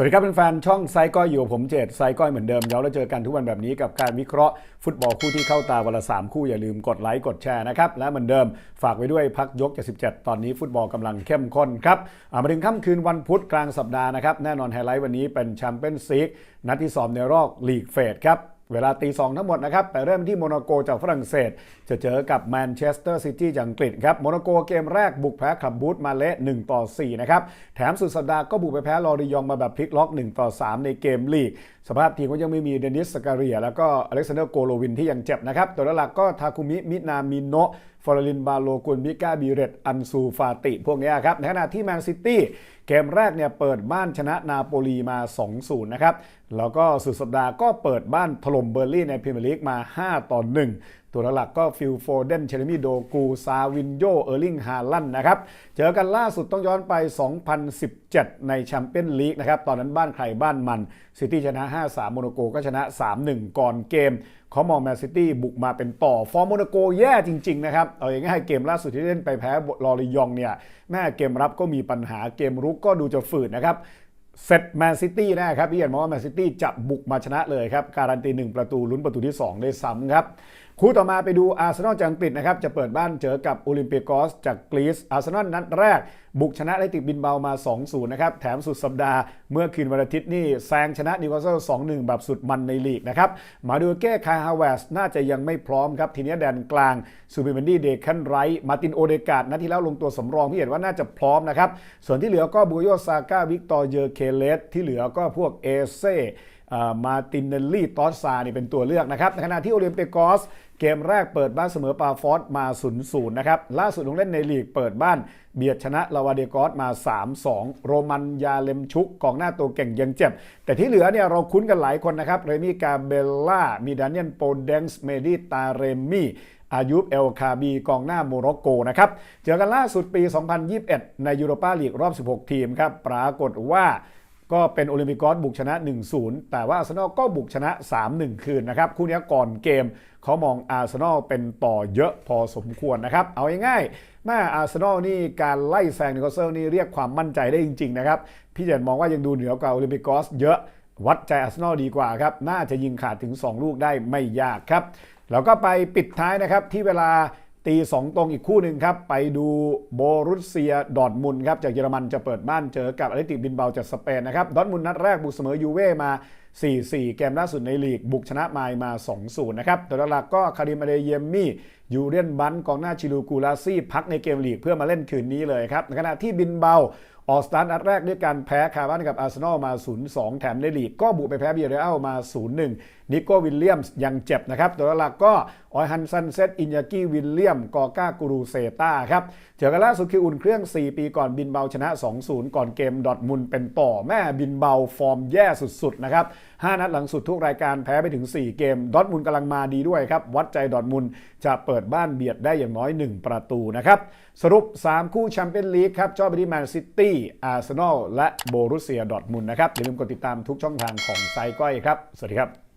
วัสดีครับเป็นแฟนช่องไซก้อยอยู่ผมเจตไซก้อยเหมือนเดิมแล้วเราเจอกันทุกวันแบบนี้กับการวิเคราะห์ฟุตบอลคู่ที่เข้าตาวันละสามคู่อย่าลืมกดไลค์กดแชร์นะครับ และเหมือนเดิมฝากไว้ด้วยพักยก 77 ตอนนี้ฟุตบอลกำลังเข้มข้นครับมาถึงค่ำคืนวันพุธกลางสัปดาห์นะครับ แน่นอนไฮไลท์วันนี้เป็นแชมเปี้ยนส์ลีกนัดที่สองในรอบลีกเฟสครับ เวลาตีสองทั้งหมดนะครับ ไปเริ่มที่โมนาโกจากฝรั่งเศส จะเจอกับแมนเชสเตอร์ซิตี้จากอังกฤษครับ โมนาโกเกมแรกบุกแพ้คลับบูธมาเละ1ต่อ4นะครับ แถมสุดสัปดาห์ก็บุกไปแพ้ลอริยองมาแบบพลิกล็อก1ต่อ3ในเกมลีก สภาพทีมก็ยังไม่มีเดนิสสการีย แล้วก็อเล็กซานเดอร์โกโลวินที่ยังเจ็บนะครับ ตัวหลักก็ทาคุมิ มินามิโนะฟอร์ลินบาโลกุนบิก้าบีเรตอันซูฟาติ พวกนี้ครับ ในขณะที่แมนซิตี้ เกมแรกเนี่ยเปิดบ้านชนะนาโปลีมา 2-0 นะครับ แล้วก็สุดสัปดาห์ก็เปิดบ้านถล่มเบอร์ลี่ในพรีเมียร์ลีกมา 5 ต่อ 1 ตัวหลักก็ฟิลโฟเดนเชลมีโดกูซาวินโยเออร์ลิงฮาลันนะครับ เจอกันล่าสุดต้องย้อนไป 2017 ในแชมเปี้ยนลีกนะครับ ตอนนั้นบ้านใครบ้านมัน ซิตี้ชนะ 5-3 โมนโกก็ชนะ 3-1 ก่อนเกมเขามองแมนซิตี้บุกมาเป็นต่อ ฟอร์มโมนาโกแย่จริง ๆ นะครับ เอาง่ายๆเกมล่าสุดที่เล่นไปแพ้ลอริยองเนี่ยแม่เกมรับก็มีปัญหาเกมรุกก็ดูจะฝืดนะครับ เสร็จแมนซิตี้นะครับพี่เห็นมองว่าแมนซิตี้จะบุกมาชนะเลยครับ การันตีหนึ่งประตูลุ้นประตูที่ 2 ได้ซ้ำครับ คู่ต่อมาไปดูอาร์เซนอลจากอังกฤษนะครับ จะเปิดบ้านเจอกับโอลิมเปียกอสจากกรีซอาร์เซนอลนัดแรก บุกชนะไลติกบินเบามา 2-0 นะครับ แถมสุดสัปดาห์ เมื่อคืนวันอาทิตย์นี่แซงชนะนิวคาสเซิล2-1 แบบสุดมันในลีกนะครับมาดูแก้คายฮาวเวสน่าจะยังไม่พร้อมครับทีนี้แดนกลางซูบิเมนดี้เดคันไรท์มาตินโอเดกาดนัดที่แล้วลงตัวสำรองพี่เห็นว่าน่าจะพร้อมนะครับส่วนที่เหลือก็บูโยซาก้าวิกตอร์เยอร์เคเลสที่เหลือก็พวกเอเซ่มาตินเนลลี่ตอสซานี่เป็นตัวเลือกนะครับในขณะที่โอลิมเปกอสเกมแรกเปิดบ้านเสมอปาฟอสมา 0-0 นะครับ ล่าสุดลงเล่นในลีกเปิดบ้านเบียดชนะลาวาเดกอสมา 3-2 โรมันยาเลมชุกกองหน้าตัวเก่งยังเจ็บ แต่ที่เหลือเนี่ยเราคุ้นกันหลายคนนะครับ เรมี่กาเบลล่า มีดานิเอลโปเดนส์เมดิตาเรมี่อายุบเอลคาบีกองหน้าโมร็อกโกนะครับ เจอกันล่าสุดปี 2021 ในยูโรปาลีกรอบ 16 ทีมครับ ปรากฏว่า ก็เป็นโอลิมปิกอสบุกชนะ 1-0 แต่ว่าอาร์เซนอลก็บุกชนะ 3-1 คืนนะครับ คู่นี้ก่อนเกมเขามองอาร์เซนอลเป็นต่อเยอะพอสมควรนะครับ เอาง่ายๆแม่อาร์เซนอลนี่การไล่แซงนิวคาเซลนี่เรียกความมั่นใจได้จริงๆนะครับ พี่เจนมองว่ายังดูเหนือกว่าโอลิมปิกอสเยอะ วัดใจอาร์เซนอลดีกว่าครับ น่าจะยิงขาดถึง 2 ลูกได้ไม่ยากครับ แล้วก็ไปปิดท้ายนะครับที่เวลา ตีสองตรงอีกคู่หนึ่งครับ ไปดูโบรุสเซียดอร์ทมุนครับ จากเยอรมันจะเปิดบ้านเจอกับอเลติบินเบาจากสเปนนะครับ ดอร์ทมุนนัดแรกบุกเสมอยูเว่มา 4-4 เกมล่าสุดในลีก บุกชนะมายมา 2-0 นะครับตัวหลักก็คาริมอเดเยมมี่ยูเรียนบันกองหน้าชิลูกูลาซี่ พักในเกมลีกเพื่อมาเล่นคืนนี้เลยครับในขณะที่บินเบา ออกสตาร์ทนัดแรกด้วยการแพ้คาบ้านกับอาร์เซนอลมา 0-2 แถมในลีกก็บุกไปแพ้เบียร์เรอัลมา 0-1 นิโก้วิลเลียมส์ยังเจ็บนะครับ ตัวหลักก็ออยฮันซันเซตอินยากิวิลเลียม กอก้ากูรูเซต้าครับเจอกันล่าสุดคืออุ่นเครื่อง 4 ปีก่อนบินเบาชนะ 2-0 ก่อนเกมดอทมุนเป็นต่อแม่บินเบาฟอร์มแย่สุดๆนะครับ 5 นัดหลังสุดทุกรายการแพ้ไปถึง 4 เกม ดอทมุนกำลังมาดีด้วยครับ วัดใจดอทมุนจะเปิดบ้านเบียดได้อย่างน้อย 1 ประตูนะครับ สรุป 3 คู่แชมเปี้ยนลีกครับจอไปที่แมนซิตี้อาร์เซนอลและโบรุสเซียดอทมุนนะครับอย่าลืมกดติดตามทุกช่องทางของไซก้อยครับ สวัสดีครับ